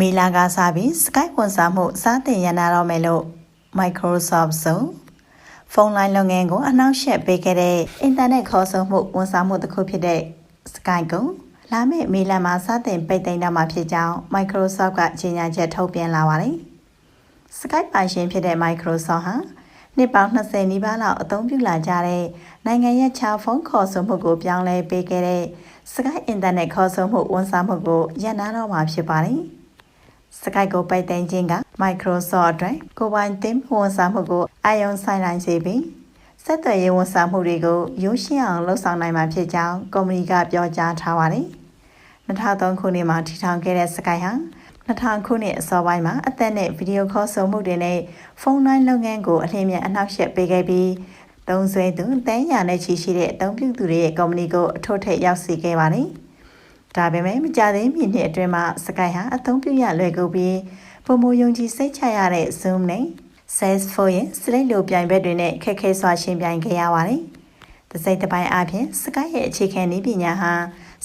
မီလာကစားပြီး Skype ဝန်ဆောင်မှုစတင်ရနာတော့မယ်လို့ Microsoft ဆိုဖုန်းလိုင်းလုပ်ငန်းကိုအနှောက်အယှက်ပေးခဲ့တဲ့အင်တာနက်ခေါ်ဆိုမှုဝန်ဆောင်မှုတစ်ခုဖြစ်တဲ့ Skype ကိုလာမယ့်မေလမှာစတင်ပိတ်သိမ်းတော့မှာဖြစ်ကြောင်း Microsoft ကကြေညာချက်ထုတ်ပြန်လာပါတယ်။ Skype ပိုင်ရှင်ဖြစ်တဲ့ Microsoft ဟာနှစ်ပေါင်း20နီးပါးလောက်အသုံးပြုလာကြတဲ့နိုင်ငံရဲ့ချာဖုန်းခေါ်ဆိုမှုကိုပြောင်းလဲပေးခဲ့တဲ့ Skype အင်တာနက်ခေါ်ဆိုမှုဝန်ဆောင်မှုကိုရပ်နားတော့မှာဖြစ်ပါတယ်။ Skype ကိုပိတ်သိမ်းခြင်းက Microsoft အတွက်ကိုပိုင်သင်းဝန်ဆောင်မှုကိုအာရုံစိုက်နိုင်စေပြီးဆက်သွယ်ရေးဝန်ဆောင်မှုတွေကိုရိုးရှင်းအောင်လှုပ်ဆောင်နိုင်မှာဖြစ်ကြောင်းကုမ္ပဏီကပြောကြားထားပါတယ်။2003ခုနှစ်မှာထီထောင်ခဲ့တဲ့ Skype ဟာ2000ခုနှစ်အစောပိုင်းမှာအသက်နဲ့ဗီဒီယိုခေါ်ဆိုမှုတွေနဲ့ဖုန်းလိုင်းလုပ်ငန်းကိုအလင်းမြန်အနှောက်အယှက်ပေးခဲ့ပြီးသုံးဆွဲသူတန်းရာနဲ့ချီရှိတဲ့အသုံးပြုသူတွေရဲ့ကုမ္ပဏီကိုအထွတ်ထိပ်ရောက်စေခဲ့ပါတယ်။ ဒါပေမဲ့မကြသေးမီနှစ်အတွင်းမှာ Skype ဟာအသုံးပြုရလွယ်ကူပြီးပုံမယုံကြည်စိတ်ချရတဲ့ Zoom နဲ့ Salesforce ရဲ့စလိတ်လိုပြိုင်ဘက်တွေနဲ့ခက်ခဲစွာရှင်ပြိုင်ခဲ့ရပါတယ်။ဒီစိတ်တစ်ပိုင်းအပြင် Skype ရဲ့အခြေခံနည်းပညာဟာ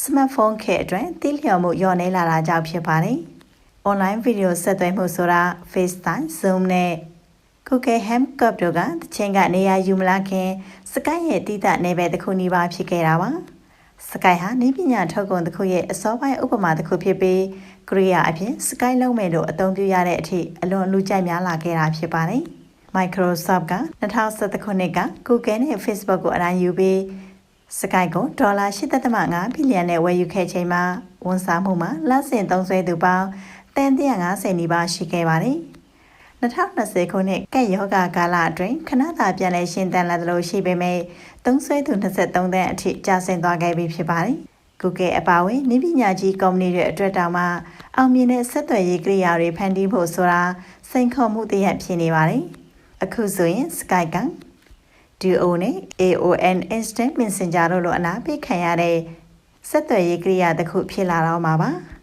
smartphone ခေတ်အတွက်တည်လျော်မှုညော့နေလာတာကြောင့်ဖြစ်ပါတယ်။ online video ဆက်သွယ်မှုဆိုတာ FaceTime, Zoom နဲ့ Google Hangout တို့ကတချိန်ကနေရာယူမလာခင် Skype ရဲ့တည်တတ်နယ်ပယ်တစ်ခုနီးပါးဖြစ်ခဲ့တာပါ။ Skype ဟာနည်းပညာထုတ်ကုန်တစ်ခုရဲ့အစောပိုင်းဥပမာတစ်ခုဖြစ်ပြီးကရိယာအဖြစ် Skype လုံးမဲ့လို့အသုံးပြုရတဲ့အထိအလွန်လူကြိုက်များလာခဲ့တာဖြစ်ပါတယ်။ Microsoft က2017ခုနှစ်က Google နဲ့ Facebook ကိုအနိုင်ယူပြီး Skype ကိုဒေါ်လာ8.5ဘီလီယံနဲ့ဝယ်ယူခဲ့ချိန်မှာဝန်ဆောင်မှုမှာလစဉ်သုံးစွဲသူပေါင်းတန်150နီးပါးရှိခဲ့ပါတယ်။ 2020ခုနှစ်ကက်ယောဂါကာလအတွင်းခဏသာပြန်လည်ရှင်းတန်လာသလိုရှိပေမဲ့သုံးစွဲသူ23သန်းအထိကျဆင်းသွားခဲ့ပြီဖြစ်ပါတယ်။ Google အပါအဝင်နည်းပညာကြီးကုမ္ပဏီတွေအတွက်တောင်မှအောင်မြင်တဲ့ဆက်သွယ်ရေးကိရိယာတွေဖန်တီးဖို့ဆိုတာစိန်ခေါ်မှုတစ်ရပ်ဖြစ်နေပါတယ်။အခုဆိုရင် Skype က Duo နဲ့ AOL Instant Messenger တို့လိုအနာပေးခံရတဲ့ဆက်သွယ်ရေးကိရိယာတစ်ခုဖြစ်လာတော့မှာပါ။